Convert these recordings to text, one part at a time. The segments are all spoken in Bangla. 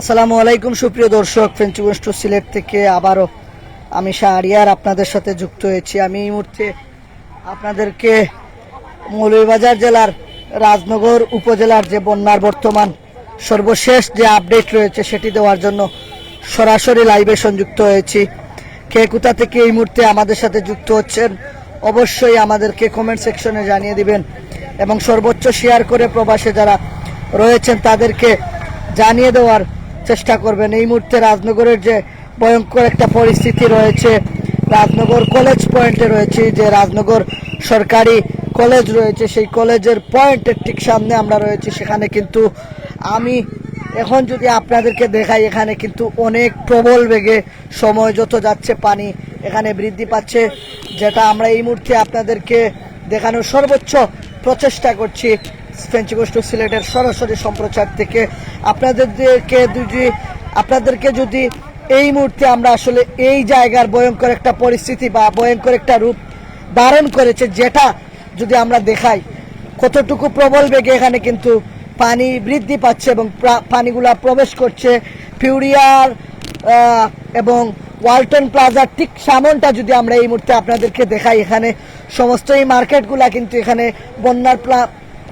আসসালামু আলাইকুম, সুপ্রিয় দর্শক। ফেঞ্চুগোষ্ঠ সিলেট থেকে আবারও আমি শাহরিয়ার আপনাদের সাথে যুক্ত হয়েছি। আমি এই মুহূর্তে আপনাদেরকে মৌলভীবাজার জেলার রাজনগর উপজেলার যে বন্যার বর্তমান সর্বশেষ যে আপডেট রয়েছে, সেটি দেওয়ার জন্য সরাসরি লাইভে সংযুক্ত হয়েছি। কে কোথা থেকে এই মুহূর্তে আমাদের সাথে যুক্ত হচ্ছেন, অবশ্যই আমাদেরকে কমেন্ট সেকশনে জানিয়ে দিবেন এবং সর্বোচ্চ শেয়ার করে প্রবাসে যারা রয়েছেন, তাদেরকে জানিয়ে দেওয়ার চেষ্টা করবেন। এই মুহূর্তে রাজনগরের যে ভয়ঙ্কর একটা পরিস্থিতি রয়েছে, রাজনগর কলেজ পয়েন্টে রয়েছে, যে রাজনগর সরকারি কলেজ রয়েছে, সেই কলেজের পয়েন্টের ঠিক সামনে আমরা রয়েছি। সেখানে কিন্তু আমি এখন যদি আপনাদেরকে দেখাই, এখানে কিন্তু অনেক প্রবল বেগে সময় যত যাচ্ছে, পানি এখানে বৃদ্ধি পাচ্ছে, যেটা আমরা এই মুহূর্তে আপনাদেরকে দেখানোর সর্বোচ্চ প্রচেষ্টা করছি। ফেঞ্চিগোষ্ঠ সিলেটের সরাসরি সম্প্রচার থেকে আপনাদেরকে যদি আপনাদেরকে যদি এই মুহূর্তে আমরা আসলে এই জায়গার ভয়ঙ্কর একটা পরিস্থিতি বা ভয়ঙ্কর একটা রূপ ধারণ করেছে, যেটা যদি আমরা দেখাই, কতটুকু প্রবল বেগে এখানে কিন্তু পানি বৃদ্ধি পাচ্ছে এবং পানিগুলা প্রবেশ করছে। ফিউরিয়ার এবং ওয়ালটন প্লাজার ঠিক সামনটা যদি আমরা এই মুহূর্তে আপনাদেরকে দেখাই, এখানে সমস্ত এই মার্কেটগুলা কিন্তু এখানে বন্যার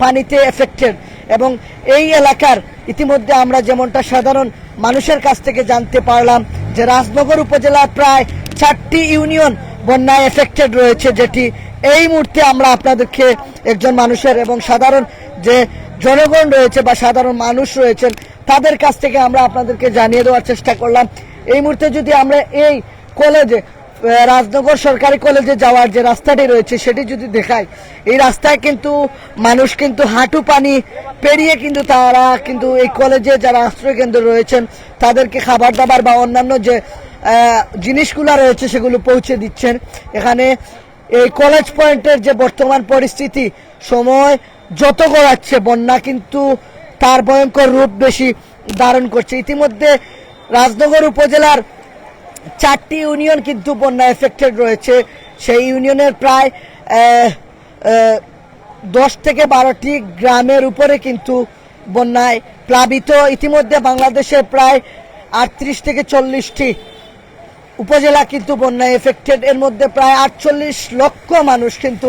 পানিতে এফেক্টেড এবং এই এলাকার ইতিমধ্যে আমরা যেমনটা সাধারণ মানুষের কাছ থেকে জানতে পারলাম যে রাজনগর উপজেলার প্রায় চারটি ইউনিয়ন বন্যায় এফেক্টেড রয়েছে, যেটি এই মুহূর্তে আমরা আপনাদেরকে একজন মানুষের এবং সাধারণ যে জনগণ রয়েছে বা সাধারণ মানুষ রয়েছেন, তাদের কাছ থেকে আমরা আপনাদেরকে জানিয়ে দেওয়ার চেষ্টা করলাম। এই মুহূর্তে যদি আমরা এই কলেজে রাজনগর সরকারি কলেজে যাওয়ার যে রাস্তাটি রয়েছে, সেটি যদি দেখাই, এই রাস্তায় কিন্তু মানুষ কিন্তু হাঁটু পানি পেরিয়ে কিন্তু তারা কিন্তু এই কলেজে যারা আশ্রয় কেন্দ্র রয়েছেন, তাদেরকে খাবার দাবার বা অন্যান্য যে জিনিসগুলো রয়েছে, সেগুলো পৌঁছে দিচ্ছেন। এখানে এই কলেজ পয়েন্টের যে বর্তমান পরিস্থিতি, সময় যত গড়াচ্ছে, বন্যা কিন্তু তার ভয়ঙ্কর রূপ বেশি ধারণ করছে। ইতিমধ্যে রাজনগর উপজেলার চারটি ইউনিয়ন কিন্তু বন্যা এফেক্টেড রয়েছে। সেই ইউনিয়নের প্রায় দশ থেকে বারোটি গ্রামের উপরে কিন্তু বন্যায় প্লাবিত। ইতিমধ্যে বাংলাদেশের প্রায় আটত্রিশ থেকে চল্লিশটি উপজেলা কিন্তু বন্যায় এফেক্টেড এর মধ্যে প্রায় আটচল্লিশ লক্ষ মানুষ কিন্তু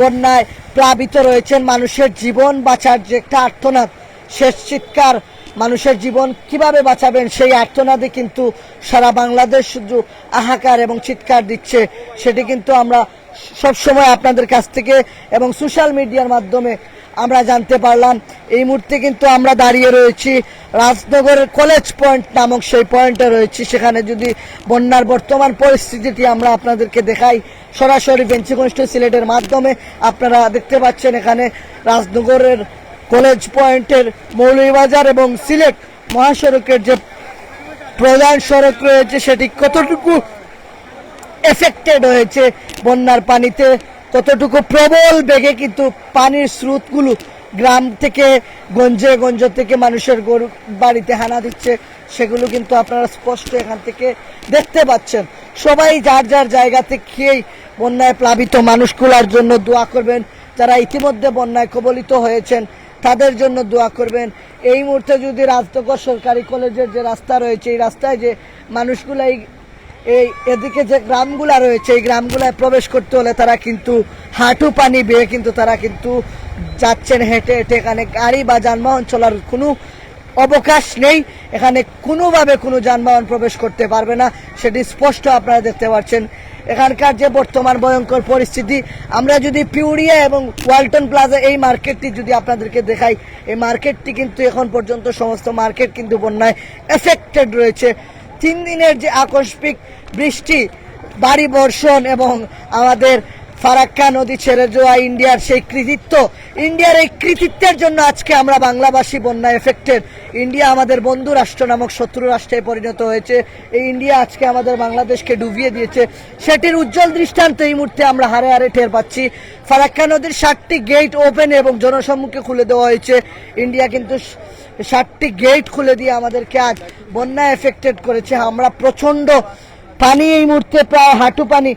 বন্যায় প্লাবিত রয়েছেন। মানুষের জীবন বাঁচার যে একটা আর্তনাদ শেষ চিৎকার মানুষের জীবন কীভাবে বাঁচাবেন সেই আর্তনাদে কিন্তু সারা বাংলাদেশ শুধু আহাকার এবং চিৎকার দিচ্ছে, সেটি কিন্তু আমরা সব সময় আপনাদের কাছ থেকে এবং সোশ্যাল মিডিয়ার মাধ্যমে আমরা জানতে পারলাম। এই মুহূর্তে কিন্তু আমরা দাঁড়িয়ে রয়েছি রাজনগরের কলেজ পয়েন্ট নামক সেই পয়েন্টে রয়েছি। সেখানে যদি বন্যার বর্তমান পরিস্থিতিটি আমরা আপনাদেরকে দেখাই, সরাসরি বেঞ্চিকনিষ্ঠ সিলেটের মাধ্যমে আপনারা দেখতে পাচ্ছেন এখানে রাজনগরের কলেজ পয়েন্টের মৌলভীবাজার এবং সিলেট মহাসড়কের যে প্রধান সড়ক রয়েছে, সেটি কতটুকু এফেক্টেড হয়েছে বন্যার পানিতে? কতটুকু প্রবল বেগে কিন্তু পানির স্রোতগুলো গ্রাম থেকে গঞ্জে গঞ্জ থেকে মানুষের গরু বাড়িতে হানা দিচ্ছে, সেগুলো কিন্তু আপনারা স্পষ্ট এখান থেকে দেখতে পাচ্ছেন। সবাই যার যার জায়গা থেকেই বন্যায় প্লাবিত মানুষগুলোর জন্য দোয়া করবেন। যারা ইতিমধ্যে বন্যায় কবলিত হয়েছেন তাদের জন্য দোয়া করবেন। এই মুহূর্তে যদি রাজনগর সরকারি কলেজের যে রাস্তা রয়েছে, এই রাস্তায় যে মানুষগুলো এই এই এদিকে যে গ্রামগুলা রয়েছে, এই গ্রামগুলায় প্রবেশ করতে হলে তারা কিন্তু হাঁটু পানি বেয়ে কিন্তু তারা কিন্তু যাচ্ছেন হেঁটে হেঁটে। এখানে গাড়ি বা যানবাহন চলার কোনো অবকাশ নেই। এখানে কোনোভাবে কোনো যানবাহন প্রবেশ করতে পারবে না। সেটি স্পষ্ট আপনারা দেখতে পাচ্ছেন। এখানকার যে বর্তমান ভয়ঙ্কর পরিস্থিতি, আমরা যদি পিউরিয়া এবং ওয়ালটন প্লাজা এই মার্কেটটি যদি আপনাদেরকে দেখাই, এই মার্কেটটি কিন্তু এখন পর্যন্ত সমস্ত মার্কেট কিন্তু বন্যায় এফেক্টেড রয়েছে। তিন দিনের যে আকস্মিক বৃষ্টি, বাড়ি বর্ষণ এবং আমাদের ফারাক্কা নদী ছেড়ে যাওয়া ইন্ডিয়ার সেই কৃতিত্ব, ইন্ডিয়ার এই কৃতিত্বের জন্য আজকে আমরা বাংলাভাষী বন্যা এফেক্টেড। ইন্ডিয়া আমাদের বন্ধু রাষ্ট্র নামক শত্রু রাষ্ট্রে পরিণত হয়েছে। এই ইন্ডিয়া আজকে আমাদের বাংলাদেশকে ডুবিয়ে দিয়েছে। সেটির উজ্জ্বল দৃষ্টান্ত এই মুহূর্তে আমরা হারে হারে টের পাচ্ছি। ফারাক্কা নদীর ষাটটি গেট ওপেন এবং জনসম্মুখে খুলে দেওয়া হয়েছে। ইন্ডিয়া কিন্তু ষাটটি গেট খুলে দিয়ে আমাদেরকে আজ বন্যা এফেক্টেড করেছে। আমরা প্রচণ্ড পানি এই মুহূর্তে, প্রায় হাঁটু পানি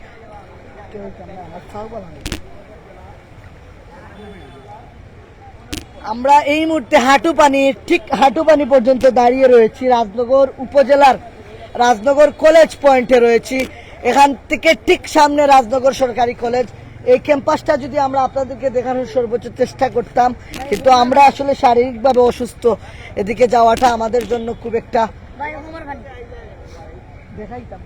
আমরা এই মুহূর্তে হাঁটু পানি ঠিক হাঁটু পানি পর্যন্ত দাঁড়িয়ে রয়েছি রাজনগর উপজেলার রাজনগর কলেজ পয়েন্টে রয়েছি। এখান থেকে ঠিক সামনে রাজনগর সরকারি কলেজ এই ক্যাম্পাসটা যদি আমরা আপনাদেরকে দেখানোর সর্বোচ্চ চেষ্টা করতাম কিন্তু আমরা আসলে শারীরিকভাবে অসুস্থ। এদিকে যাওয়াটা আমাদের জন্য খুব একটা দেখাইতাম।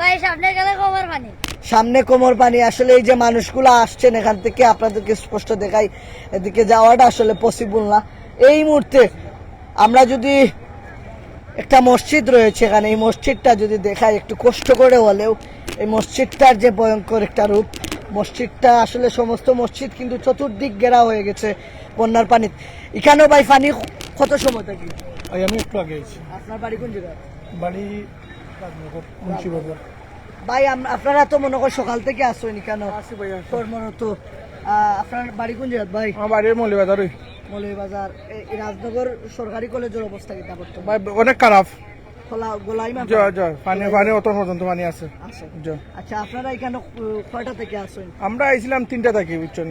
ভাই সামনে গেলে কোমর পানি। সামনে কোমর পানি। আসলে এই যে মানুষগুলো আসছেন এখান থেকে আপনাদেরকে স্পষ্ট দেখাই এদিকে যাওয়াটা আসলে পসিবল না। এই মুহূর্তে আমরা যদি একটা মসজিদ রয়েছে এখানে এই মসজিদটা যদি দেখাই একটু কষ্ট করে হলেও এই মসজিদটার যে ভয়ঙ্কর একটা রূপ মসজিদটা আসলে সমস্ত মসজিদ কিন্তু চতুর্দিক ঘেরা হয়ে গেছে বন্যার পানি এখানেও ভাই পানি কত সময় থাকি? ওই আমি একটু আগে আপনার বাড়ি কোন জায়গায়? বাড়ি মুন্সিবাজার ভাই আপনারা তো মনে করেন সকাল থেকে আসছেন কেন। কর্মরত আপনার বাড়ি কোন জায়গা ভাই? আমার বাড়ির মৌলিবাজার এই রাজনগর সরকারি কলেজের অবস্থা কি বর্তমান? ভাই অনেক খারাপ। আচ্ছা আমরা আইছিলাম তিনটা থাকি বুঝছেন?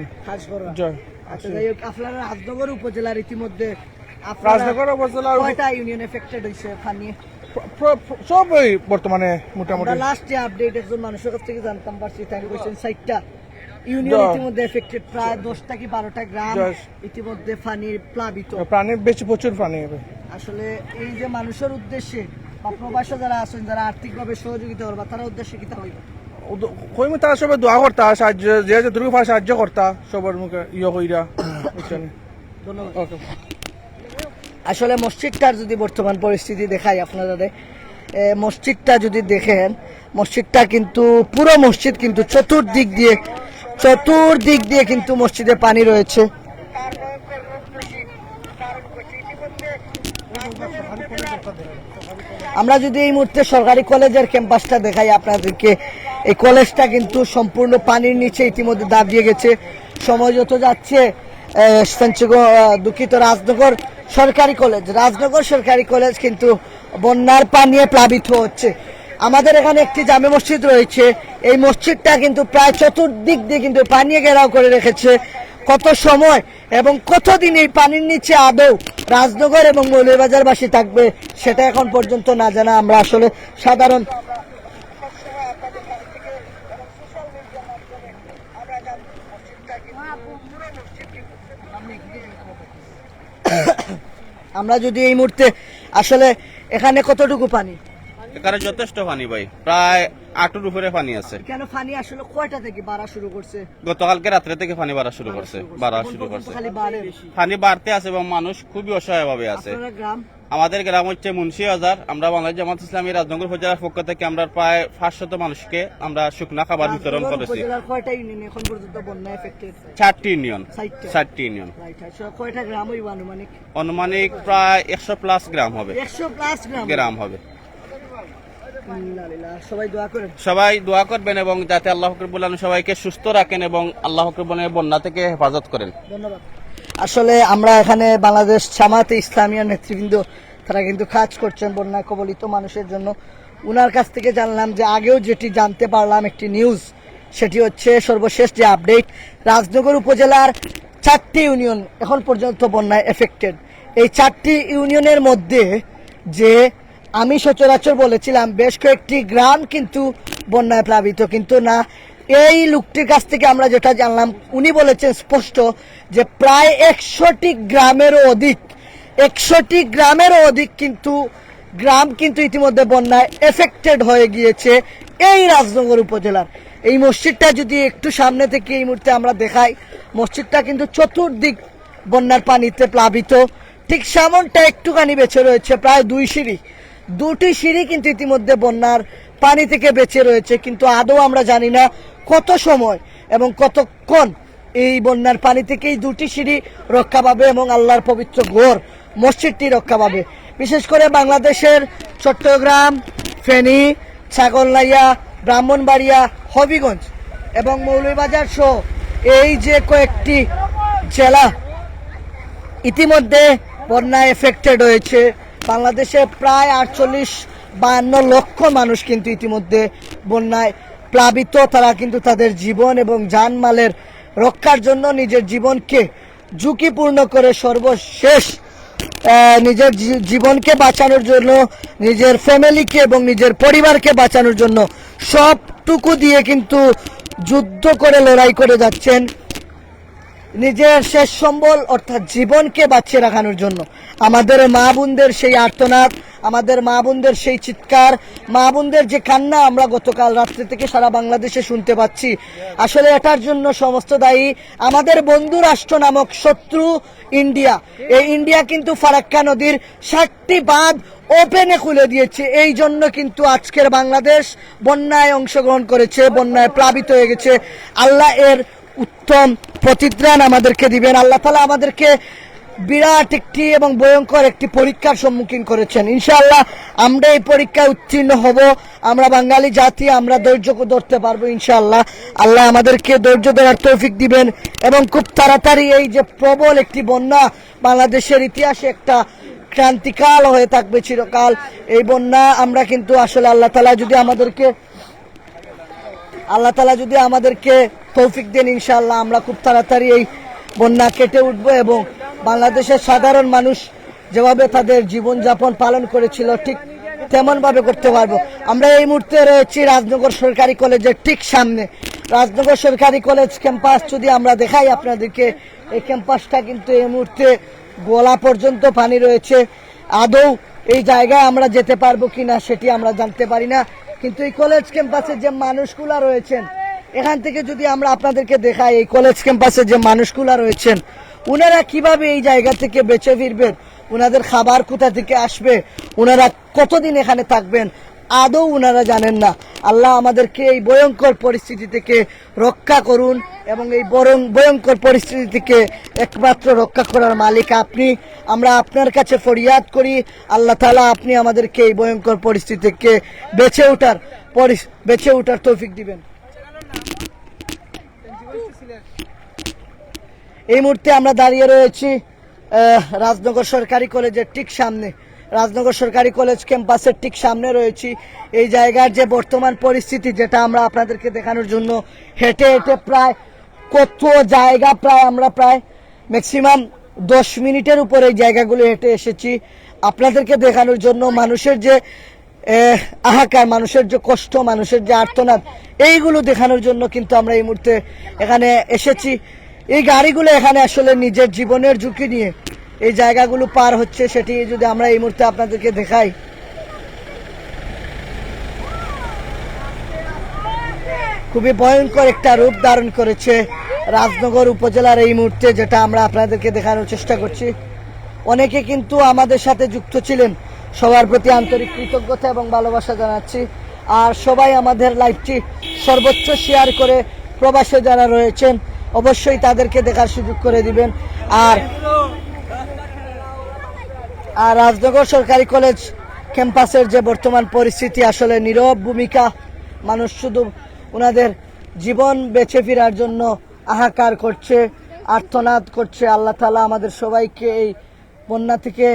করা আচ্ছা আপনারা রাজনগর উপজেলার ইতিমধ্যে রাজনগর উপজেলার কয়টা ইউনিয়ন এফেক্টেড হয়েছে প্র- প্র- প্র- সব ওই বর্তমানে মোটামুটি। লাস্ট আপডেট একজন মানুষের কাছ থেকে জানতাম পারছি তাই বলছেন সাইটটা ইউনিয়ন ইতিমধ্যে এফেক্টেড প্রায় দশটা কি বারোটা গ্রাম ইতিমধ্যে পানির প্লাবিত। প্রাণী বেশি প্রচুর হবে। আসলে এই যে মানুষের উদ্দেশ্যে বা প্রবাসে যারা আছেন যারা আর্থিকভাবে সহযোগিতা করবা তারা উদ্দেশ্যে কি তা হইব কই তারা সবে দোয়া করতা সাহায্য যে সাহায্য করতা সবার মুখে ইয়ে কইরা। ধন্যবাদ। ওকে আসলে মসজিদটার যদি বর্তমান পরিস্থিতি দেখাই আপনারা এ, মসজিদটা যদি দেখেন মসজিদটা কিন্তু পুরো মসজিদ কিন্তু চতুর্দিক দিয়ে চতুর্দিক দিয়ে কিন্তু মসজিদে পানি রয়েছে। আমরা যদি এই মুহূর্তে সরকারি কলেজের ক্যাম্পাসটা দেখাই আপনাদেরকে এই কলেজটা কিন্তু সম্পূর্ণ পানির নিচে ইতিমধ্যে দাবিয়ে গেছে। সময় যত যাচ্ছে দুঃখিত রাজনগর সরকারি কলেজ। রাজনগর সরকারি কলেজ কিন্তু বন্যার পানিয়ে প্লাবিত হচ্ছে। আমাদের এখানে একটি জামে মসজিদ রয়েছে। এই মসজিদটা কিন্তু প্রায় চতুর্দিক দিয়ে কিন্তু পানিয়ে ঘেরাও করে রেখেছে। কত সময় এবং কতদিন এই পানির নিচে আদৌ রাজনগর এবং মৌলভীবাজারবাসী থাকবে, সেটা এখন পর্যন্ত না জানা। আমরা আসলে সাধারণ আমরা যদি এই মুহূর্তে আসলে এখানে কতটুকু পানি? এখানে যথেষ্ট পানি ভাই। প্রায় আটুর উপরে পানি আছে। কেন পানি আসলে কয়টা থেকে বাড়া শুরু করছে? গতকালকে রাত্রে থেকে পানি বাড়া শুরু করছে বাড়া শুরু করছে। পানি বাড়তে আছে এবং মানুষ খুবই অসহায় ভাবে আছে আমাদের গ্রাম হচ্ছে মুন্সি বাজার। আমরা বাংলাদেশ জামাত ইসলামী রাজনগর উপজেলার পক্ষ থেকে আমরা প্রায় পাঁচশত মানুষকে আমরা শুকনা খাবার বিতরণ করেছি। চারটি ইউনিয়ন। চারটি। ইউনিয়ন। অনুমানিক প্রায় একশো প্লাস গ্রাম হবে। একশো প্লাস গ্রাম হবে। সবাই দোয়া করেন। সবাই দোয়া করবেন এবং যাতে আল্লাহ আলম সবাইকে সুস্থ রাখেন এবং আল্লাহ ফকরবুলের বন্যা থেকে হেফাজত করেন। ধন্যবাদ। আসলে আমরা এখানে বাংলাদেশ জামাতে ইসলামিয়া নেতৃবৃন্দ তারা কিন্তু কাজ করছেন বন্যা কবলিত মানুষের জন্য। উনার কাছ থেকে জানলাম যে আগেও যেটি জানতে পারলাম একটি নিউজ সেটি হচ্ছে সর্বশেষ যে আপডেট রাজনগর উপজেলার চারটি ইউনিয়ন এখন পর্যন্ত বন্যায় এফেক্টেড এই চারটি ইউনিয়নের মধ্যে যে আমি সচরাচর বলেছিলাম, বেশ কয়েকটি গ্রাম কিন্তু বন্যায় প্লাবিত, কিন্তু না। এই লোকটির কাছ থেকে আমরা যেটা জানলাম, উনি বলেছেন স্পষ্ট যে প্রায় একশোটি গ্রামেরও অধিক, একশোটি গ্রামেরও অধিক কিন্তু, গ্রাম কিন্তু ইতিমধ্যে বন্যায় এফেক্টেড হয়ে গিয়েছে এই রাজনগর উপজেলার। এই মসজিদটা যদি একটু সামনে থেকে এই মুহূর্তে আমরা দেখাই, মসজিদটা কিন্তু চতুর্দিক বন্যার পানিতে প্লাবিত, ঠিক সামনটা একটুখানি বেঁচে রয়েছে, প্রায় দুই সিঁড়ি। দুটি সিঁড়ি কিন্তু ইতিমধ্যে বন্যার পানি থেকে বেঁচে রয়েছে, কিন্তু আদৌ আমরা জানি না কত সময় এবং কতক্ষণ এই বন্যার পানি থেকে এই দুটি সিঁড়ি রক্ষা পাবে এবং আল্লাহর পবিত্র ঘোর মসজিদটি রক্ষা পাবে। বিশেষ করে বাংলাদেশের চট্টগ্রাম, ফেনী, ছাগলনাইয়া, ব্রাহ্মণবাড়িয়া, হবিগঞ্জ এবং মৌলভীবাজার সহ এই যে কয়েকটি জেলা ইতিমধ্যে বন্যায় এফেক্টেড হয়েছে। বাংলাদেশে প্রায় আটচল্লিশ বায়ান্ন লক্ষ মানুষ কিন্তু ইতিমধ্যে বন্যায় প্লাবিত। তারা কিন্তু তাদের জীবন এবং জানমালের রক্ষার জন্য নিজের জীবনকে ঝুঁকিপূর্ণ করে সর্বশেষ নিজের জীবনকে বাঁচানোর জন্য, নিজের ফ্যামিলিকে এবং নিজের পরিবারকে বাঁচানোর জন্য সবটুকু দিয়ে কিন্তু যুদ্ধ করে লড়াই করে যাচ্ছেন নিজের শেষ সম্বল, অর্থাৎ জীবনকে বাঁচিয়ে রাখানোর জন্য। আমাদের মা বোনদের সেই আর্তনাদ, আমাদের মা বোনদের সেই চিৎকার, মা বোনদের যে কান্না আমরা গতকাল রাত্রি থেকে সারা বাংলাদেশে শুনতে পাচ্ছি। আসলে এটার জন্য সমস্ত দায়ী আমাদের বন্ধু রাষ্ট্র নামক শত্রু ইন্ডিয়া। এই ইন্ডিয়া কিন্তু ফারাক্কা নদীর ষাটটি বাঁধ ওপেনে খুলে দিয়েছে। এই জন্য কিন্তু আজকের বাংলাদেশ বন্যায় অংশগ্রহণ করেছে, বন্যায় প্লাবিত হয়ে গেছে। আল্লাহ এর উত্তম প্রতিত্রাণ আমাদেরকে দিবেন। আল্লাহ তালা আমাদেরকে বিরাট একটি এবং ভয়ঙ্কর একটি পরীক্ষার সম্মুখীন করেছেন। ইনশাআল্লাহ আমরা এই পরীক্ষায় উত্তীর্ণ হব। আমরা বাঙালি জাতি, আমরা ধৈর্য ধরতে পারব ইনশাআল্লাহ। আল্লাহ আমাদেরকে ধৈর্য ধরার তৌফিক দিবেন এবং খুব তাড়াতাড়ি এই যে প্রবল একটি বন্যা বাংলাদেশের ইতিহাসে একটা ক্রান্তিকাল হয়ে থাকবে চিরকাল। এই বন্যা আমরা কিন্তু আসলে আল্লাহ তালা যদি আমাদেরকে আল্লাহ তালা যদি আমাদেরকে তৌফিক দেন, ইনশাআল্লাহ আমরা খুব তাড়াতাড়ি এই বন্যা কেটে উঠবো এবং বাংলাদেশের সাধারণ মানুষ যেভাবে তাদের জীবনযাপন পালন করেছিল, ঠিক তেমন ভাবে করতে পারব। আমরা এই মুহূর্তে রয়েছি রাজনগর সরকারি কলেজের ঠিক সামনে। রাজনগর সরকারি কলেজ ক্যাম্পাস যদি আমরা দেখাই আপনাদেরকে, এই ক্যাম্পাসটা কিন্তু এই মুহূর্তে গোলা পর্যন্ত পানি রয়েছে। আদৌ এই জায়গায় আমরা যেতে পারব কিনা সেটি আমরা জানতে পারি না। কিন্তু এই কলেজ ক্যাম্পাসে যে মানুষগুলা রয়েছেন, এখান থেকে যদি আমরা আপনাদেরকে দেখাই, এই কলেজ ক্যাম্পাসে যে মানুষগুলা রয়েছেন ওনারা কীভাবে এই জায়গা থেকে বেঁচে ফিরবেন? ওনাদের খাবার কোথা থেকে আসবে? ওনারা কতদিন এখানে থাকবেন? আদৌ উনারা জানেন না। আল্লাহ আমাদেরকে এই ভয়ঙ্কর পরিস্থিতি থেকে রক্ষা করুন এবং এই বরং ভয়ঙ্কর পরিস্থিতি থেকে একমাত্র রক্ষা করার মালিক আপনি। আমরা আপনার কাছে ফরিয়াদ করি। আল্লাহ তালা আপনি আমাদেরকে এই ভয়ঙ্কর পরিস্থিতি থেকে বেঁচে ওঠার বেঁচে ওঠার তৌফিক দিবেন। এই মুহূর্তে আমরা দাঁড়িয়ে রয়েছি রাজনগর সরকারি কলেজের ঠিক সামনে। রাজনগর সরকারি কলেজ ক্যাম্পাসের ঠিক সামনে রয়েছি। এই জায়গার যে বর্তমান পরিস্থিতি যেটা আমরা আপনাদেরকে দেখানোর জন্য হেঁটে হেঁটে প্রায় কত জায়গা প্রায় আমরা প্রায় ম্যাক্সিমাম দশ মিনিটের উপর এই জায়গাগুলো হেঁটে এসেছি। আপনাদেরকে দেখানোর জন্য মানুষের যে আহ, আহাকার মানুষের যে কষ্ট মানুষের যে আর্তনাদ এইগুলো দেখানোর জন্য কিন্তু আমরা এই মুহূর্তে এখানে এসেছি। এই গাড়িগুলো এখানে আসলে নিজের জীবনের ঝুঁকি নিয়ে এই জায়গাগুলো পার হচ্ছে, সেটি যদি আমরা এই মুহূর্তে আপনাদেরকে দেখাই। খুবই ভয়ঙ্কর একটা রূপ ধারণ করেছে রাজনগর উপজেলার এই মুহূর্তে, যেটা আমরা আপনাদেরকে দেখানোর চেষ্টা করছি। অনেকে কিন্তু আমাদের সাথে যুক্ত ছিলেন। সবার প্রতি আন্তরিক কৃতজ্ঞতা এবং ভালোবাসা জানাচ্ছি। আর সবাই আমাদের লাইভটি সর্বোচ্চ শেয়ার করে প্রবাসে যারা রয়েছেন, অবশ্যই তাদেরকে দেখার সুযোগ করে দিবেন। আর আর রাজনগর সরকারি কলেজ ক্যাম্পাসের যে বর্তমান পরিস্থিতি, আসলে নীরব ভূমিকা। মানুষ শুধু ওনাদের জীবন বেছে ফেরার জন্য হাহাকার করছে আর্থনাদ করছে। আল্লাহ তালা আমাদের সবাইকে এই বন্যা থেকে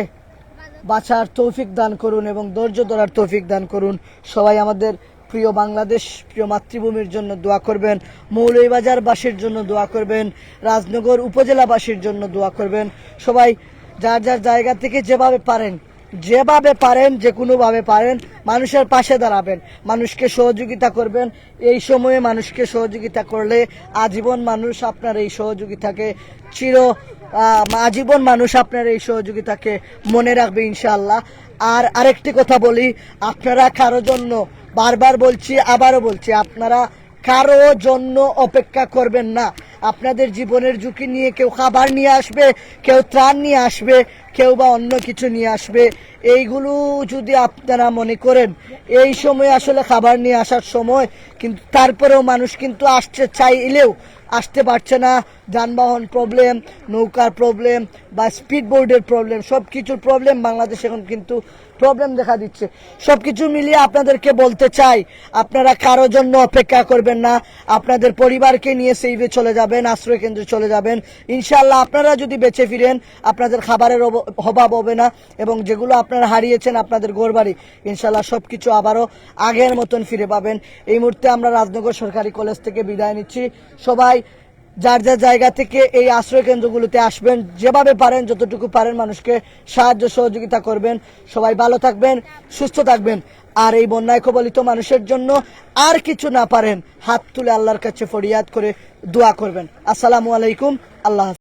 বাঁচার তৌফিক দান করুন এবং ধৈর্য ধরার তৌফিক দান করুন। সবাই আমাদের প্রিয় বাংলাদেশ, প্রিয় মাতৃভূমির জন্য দোয়া করবেন, মৌলভীবাজারবাসীর জন্য দোয়া করবেন, রাজনগর উপজেলাবাসীর জন্য দোয়া করবেন। সবাই যার যার জায়গা থেকে যেভাবে পারেন যেভাবে পারেন যে কোনোভাবে পারেন, মানুষের পাশে দাঁড়াবেন। মানুষকে সহযোগিতা করবেন। এই সময়ে মানুষকে সহযোগিতা করলে আজীবন মানুষ আপনার এই সহযোগিতাকে চির আজীবন মানুষ আপনার এই সহযোগিতাকে মনে রাখবে ইনশাল্লাহ আর আরেকটি কথা বলি, আপনারা কারও জন্য, বারবার বলছি, আবারও বলছি, আপনারা কারও জন্য অপেক্ষা করবেন না। আপনাদের জীবনের ঝুঁকি নিয়ে কেউ খাবার নিয়ে আসবে, কেউ ত্রাণ নিয়ে আসবে, কেউ বা অন্য কিছু নিয়ে আসবে। এইগুলো যদি আপনারা মনে করেন, এই সময় আসলে খাবার নিয়ে আসার সময় কিন্তু তারপরেও মানুষ কিন্তু আসতে চাইলেও আসতে পারছে না। যানবাহন প্রবলেম নৌকার প্রবলেম বা স্পিড বোর্ডের প্রবলেম সব কিছুর প্রবলেম বাংলাদেশ এখন কিন্তু প্রবলেম দেখা দিচ্ছে। সব কিছু মিলিয়ে আপনাদেরকে বলতে চাই, আপনারা কারোর জন্য অপেক্ষা করবেন না। আপনাদের পরিবারকে নিয়ে সেইভে চলে যাবেন, আশ্রয় কেন্দ্রে চলে যাবেন। ইনশাল্লাহ আপনারা যদি বেঁচে ফিরেন, আপনাদের খাবারের অভাব হবে না এবং যেগুলো আপনারা হারিয়েছেন আপনাদের ঘরবাড়ি ইনশাল্লাহ সব কিছু আবারও আগের মতন ফিরে পাবেন। এই মুহূর্তে আমরা রাজনগর সরকারি কলেজ থেকে বিদায় নিচ্ছি। সবাই যার যার জায়গা থেকে এই আশ্রয় কেন্দ্রগুলোতে আসবেন, যেভাবে পারেন, যতটুকু পারেন মানুষকে সাহায্য সহযোগিতা করবেন। সবাই ভালো থাকবেন, সুস্থ থাকবেন। আর এই বন্যায় কবলিত মানুষের জন্য আর কিছু না পারেন, হাত তুলে আল্লাহর কাছে ফরিয়াদ করে দোয়া করবেন। আসসালামু আলাইকুম, আল্লাহ।